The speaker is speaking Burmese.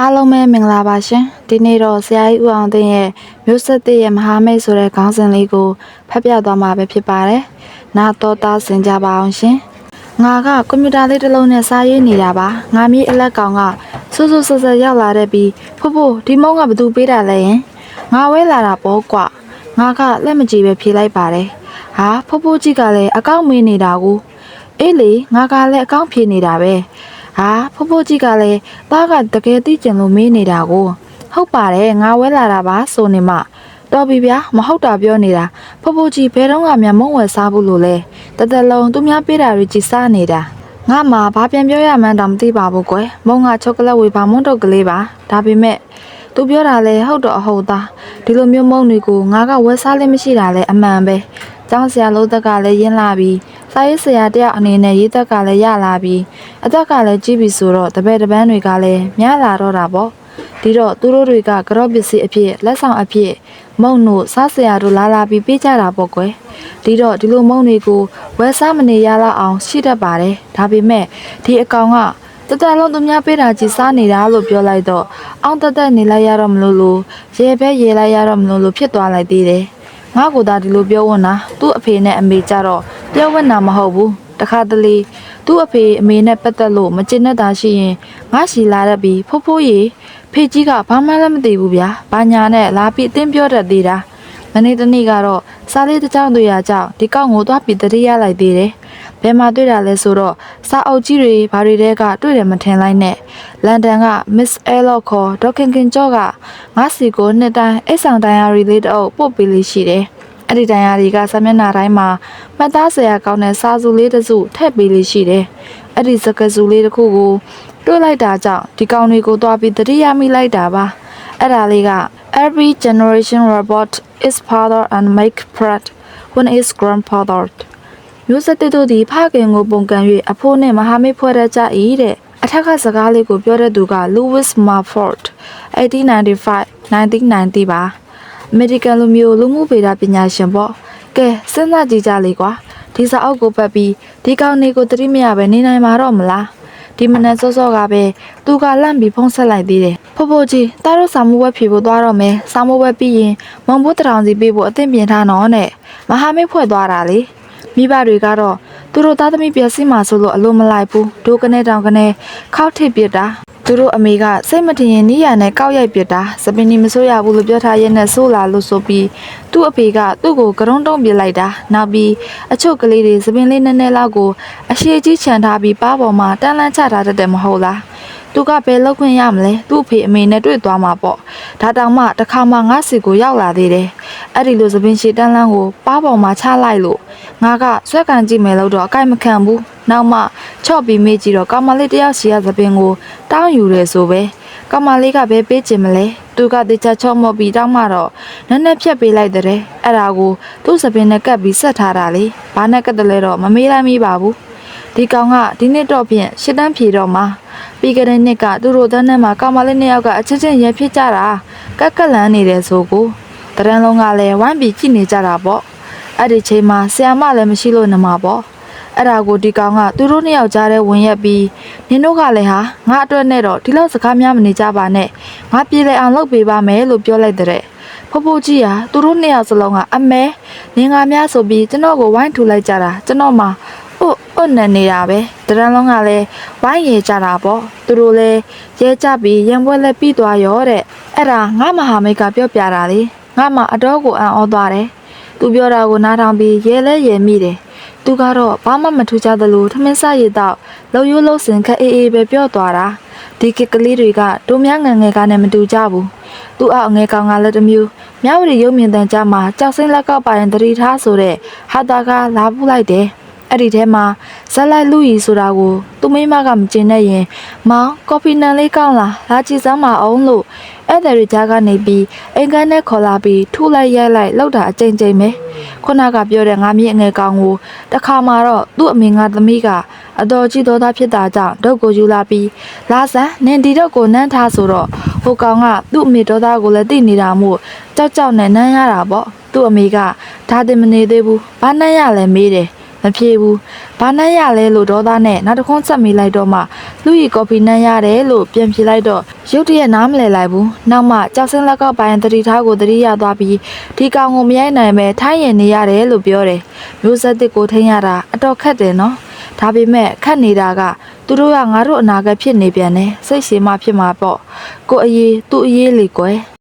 အားလုံးပဲမင်္ဂလာပါရှင်ဒီနေ့တော့ဆရာကြီးဦးအောင်သိန်းရဲ့မျိုးဆက်သစ်ရဲ့မဟာမိတ်ဆိုတဲ့ခေါင်းစဉ်လေးကိုဖတ်ပြသွားမှာပဲဖြစ်ပါတယ်နာတော်သားဆင်ကြပါအောင်ရှင်ငါကကွန်ပျူတာလေးတစ်လုံးနဲ့စာရေးနေတာပါငါမီးအလက်ကောင်ကဆူဆူဆဆရောက်လာတဲ့ပြီးဖို့ဖို့ဒီမုံကဘသူပေးတာလဲယင်ငါဝဲလာတာပေါ့ကွာငါကလက်မကြည့်ပဲဖြေလိုက်ပါတယ်ဟာဖို့ဖို့ကြီးကလည်းအကောင့်မေးနေတာကိုအေးလေငါကလည်းအကောင့်ဖြေနေတာပဲ ဟာဖိုးဖိုးကြီးကလည်းသားကတကယ်သိကျင်လို့မေးနေတာကိုဟုတ်ပါတယ်ငါဝဲလာတာပါဆိုနေမှတော်ပြီဗျာမဟုတ်တာပြောနေတာဖိုးဖိုးကြီးဘယ်တော့မှမြန်မုံဝယ်စားဘူးလို့လဲတသက်လုံးသူများပေးတာတွေကြည်စားနေတာငါမှဘာပြန်ပြောရမှန်းတော့မသိပါဘူးကွယ်မုံကချောကလက်ဝေပါမွန်းတော့ကလေးပါဒါပေမဲ့သူပြောတာလဲဟုတ်တော့အဟုတ်သားဒီလိုမျိုးမုံတွေကိုငါကဝယ်စားလေးမရှိတာလဲအမှန်ပဲကျောင်းဆရာလို့တက်ကလည်းရင်းလာပြီး စာရေးဆရာတယောက်အနေနဲ့ရေးသက်ကလည်းရလာပြီးအသက်ကလည်းကြီးပြီဆိုတော့တပည့်တပန်းတွေကလည်းများလာတော့တာပေါ့ဒီတော့သူတို့တွေကကြော့ပစ္စည်းအဖြစ်လက်ဆောင်အဖြစ်မုံတို့စားဆရာတို့လာလာပြီးပေးကြတာပေါ့ကွယ်ဒီတော့ဒီလိုမုံတွေကိုဝယ်စားမနေရလောက်အောင်ရှိတတ်ပါတယ်ဒါပေမဲ့ဒီအကောင်ကတတလုံးသူများပေးတာကြီးစားနေတာလို့ပြောလိုက်တော့အောင်တသက်နေလိုက်ရတော့မလို့လို့ရေပဲရေလိုက်ရတော့မလို့လို့ဖြစ်သွားလိုက်သေးတယ်ငါကသာဒီလိုပြောဝန်းတာသူ့အဖေနဲ့အမေကြတော့ ပြောဝန်းတာမဟုတ်ဘူးတခါတလေသူ့အဖေအမေနဲ့ပတ်သက်လို့မကျင်တဲ့တာရှိရင်ငါရှီလာတတ်ပြီးဖိုးဖိုးရေဖေကြီးကဘာမှလည်းမသိဘူးဗျာဘာညာနဲ့လာပြီးအတင်းပြောတတ်သေးတာမနေ့တနေ့ကတော့စားလေးတစ်ကြောင်တွေ့ရကြောင့်ဒီကောက်ကိုသွားပြီးတတိရလိုက်သေးတယ်ဘယ်မှာတွေ့တာလဲဆိုတော့စာအုပ်ကြီးတွေဘာတွေတဲကတွေ့တယ်မထင်လိုက်နဲ့လန်ဒန်က Miss Elo ခေါ်ဒေါခင်ခင်ကျော့ကငါစီကိုနှစ်တိုင်းအိတ်ဆောင်တိုင်းယာရီလေးတအုပ်ပို့ပေးလေးရှိတယ် အဲ့ဒီတိုင်းယာရီကစာမျက်နှာတိုင်းမှာမှတ်သားစရာကောင်းတဲ့စာစုလေးတစ်စုထည့်ပေးလေးရှိတယ်အဲ့ဒီစကားစုလေးတစ်ခုကိုတွေ့လိုက်တာကြောင့်ဒီကောင်တွေကိုသွားပြီးတတိယမိလိုက်တာပါအဲ့ဒါလေးက Every generation robot is father and make proud when is grandfathered မျိုးဆက်တဲ့တို့ဒီဖခင်ကိုပုံကန်၍အဖိုးနဲ့မဟာမိတ်ဖွဲ့ရကြ၏တဲ့အထက်ကစကားလေးကိုပြောတဲ့သူက Louis Mumford 1895 1990ပါ အမေရိကန်လူမျိုးလူမှုဗေဒပညာရှင်ပေါ့ကဲစဉ်းစားကြည့်ကြလေကွာဒီစာအုပ်ကိုပတ်ပြီးဒီကောင်လေးကိုသတိမရပဲနေနိုင်မှာတော့မလားဒီမနက်စောစောကပဲသူကလန့်ပြီးဖုံးဆက်လိုက်သေးတယ်ဖိုးဖိုးကြီးတားတို့စာမိုးဘွဲဖြေဖို့သွားတော့မယ်စာမိုးဘွဲပြီးရင်မုံဘိုးတထောင်စီပေးဖို့အသင့်ပြင်ထားနော်နဲ့မဟာမိတ်ဖွဲ့သွားတာလေမိဘတွေကတော့သူတို့သားသမီးပြည့်စည်မှာဆိုလို့အလိုမလိုက်ဘူးဒိုးကနေတောင်ကနေခောက်ထိပ်ပစ်တာ သူတို့အမေကစိတ်မထင်ရင်နီးရနဲ့ကောက်ရိုက်ပစ်တာစပင်းနီမဆိုးရဘူးလို့ပြောထားရဲ့နဲ့ဆိုးလာလို့ဆိုပြီးသူ့အဖေကသူ့ကိုကရုံးတုံးပစ်လိုက်တာနောက်ပြီးအချုပ်ကလေးတွေစပင်းလေးနည်းနည်းလောက်ကိုအရှိကြီးခြံထားပြီးပါးပေါ်မှာတန်းလန်းချထားတတ်တယ်မဟုတ်လားသူကဘယ်လောက်ခွင့်ရမလဲသူ့အဖေအမေနဲ့တွေ့သွားမှာပေါ့ဒါတောင်မှတစ်ခါမှငါ့စီကိုရောက်လာသေးတယ်အဲ့ဒီလိုသပင်းရှိတန်းလန်းကိုပါးပေါ်မှာချလိုက်လို့ငါကဆွဲကန်ကြည့်မယ်လို့တော့အကိုက်မခံဘူး နောက်မှချော့ပြီးမေးကြည့်တော့ကောင်မလေးတယောက်စီရသပင်းကိုတောင်းယူတယ်ဆိုပဲကောင်မလေးကဘယ်ပေးချင်မလဲသူကတေချာချော့မော့ပြီးတောင်းမှတော့နည်းနည်းဖြတ်ပေးလိုက်တဲ့အဲ့ဒါကိုသူ့သပင်းနဲ့ကပ်ပြီးဆက်ထားတာလေဘာနဲ့ကပ်တယ်လဲတော့မမေးလိုက်မိပါဘူးဒီကောင်ကဒီနှစ်တော့ဖြင့်ရှစ်တန်းဖြေတော့မှာပြီးကြတဲ့နှစ်ကသူတို့တန်းထဲမှာကောင်မလေးနှစ်ယောက်ကအချင်းချင်းရဲဖြစ်ကြတာကက်ကက်လန်းနေတယ်ဆိုကိုတရန်လုံးကလည်းဝိုင်းပြီးကြည့်နေကြတာပေါ့အဲ့ဒီချိန်မှာဆီယမလည်းမရှိလို့နမှာပေါ့ အဲ့ဒါကိုဒီကောင်ကသူတို့နှစ်ယောက်ကြားထဲဝင်ရက်ပြီးနင်တို့ကလည်းဟာငါအတွက်နဲ့တော့ဒီလောက်စကားများမနေကြပါနဲ့ငါပြေလည်အောင်လုပ်ပေးပါမယ်လို့ပြောလိုက်တဲ့ဖိုးဖိုးကြီးဟာသူတို့နှစ်ယောက်စလုံးကအမဲနင်ငါများဆိုပြီးကျွန်တော်ကိုဝိုင်းထူလိုက်ကြတာကျွန်တော်မှအို့အို့နဲ့နေတာပဲတရန်လုံးကလည်းဝိုင်းရေကြတာပေါ့သူတို့လည်းရဲကြပြီးရံပွဲလက်ပြီးသွားရောတဲ့အဲ့ဒါငါမဟာမိတ်ကပြောပြတာလေငါမှအတော်ကိုအံ့ဩသွားတယ်သူပြောတာကိုနားထောင်ပြီးရဲလဲရဲမိတယ် သူကတော့ဘာမှမထူးခြားသလိုထမင်းစားရတော့လုံရိုးလုံးစင်ခက်အေးအေးပဲပြောသွားတာဒီကကလေးတွေကတို့များငယ်ငယ်ကနဲ့မတူကြဘူးသူ့အောက်ငယ်ကောင်ကလည်းတစ်မျိုးမြဝတီရုံမြင့်တန်ကြမှာကြောက်စင်းလက်ကောက်ပါရင်တတိထားဆိုတဲ့ဟာတာကလာပူလိုက်တယ် အဲ့ဒီထဲမှာဇက်လိုက်လူကြီးဆိုတာကိုသူမိမကမကျင်နဲ့ရင် မောင်ကော်ဖီနန်လေးကောင်းလားလာကြည့်စမ်းပါအောင်လို့အဲ့တဲ့ရီကြားကနေပြီးအိမ်ကန်းနဲ့ခေါ်လာပြီးထူလိုက်ရိုက်လိုက်လောက်တာအကြိမ်ကြိမ်ပဲခုနကပြောတဲ့ငါမြင့်အငယ်ကောင်ကိုတခါမှတော့သူ့အမေငါသမီးကအတော်ကြီးတော်သားဖြစ်တာကြောင့်ဒုတ်ကိုယူလာပြီးလာဆန်နင်ဒီတော့ကိုနန်းထားဆိုတော့ဟိုကောင်ကသူ့အမေတော်သားကိုလည်းသိနေတာမို့ကြောက်ကြောက်နဲ့နန်းရတာပေါ့သူ့အမေကဒါတင်မနေသေးဘူးဘာနန်းရလဲမေးတယ် မဖြေဘူးဘာနှမ်းရလဲလို့ဒေါသနဲ့နောက်တစ်ခွန်းဆက်မိလိုက်တော့မှလူကြီးကော်ဖီနှမ်းရတယ်လို့ပြန်ဖြေလိုက်တော့ရုတ်တရက်နားမလည်လိုက်ဘူးနောက်မှကြောက်စင်းလက်ကောက်ပိုင်းတတိထားကိုတတိရသွားပြီးဒီကောင်ကိုမရိုက်နိုင်ပဲထိုင်းရင်နေရတယ်လို့ပြောတယ်မျိုးဆက်တစ်ကိုထိန်းရတာအတော်ခက်တယ်နော်ဒါပေမဲ့ခက်နေတာကသူတို့ကငါတို့အနာဂတ်ဖြစ်နေပြန်တယ်စိတ်ရှည်မှဖြစ်မှာပေါ့ကိုအရေးသူ့အရေးလေကွယ်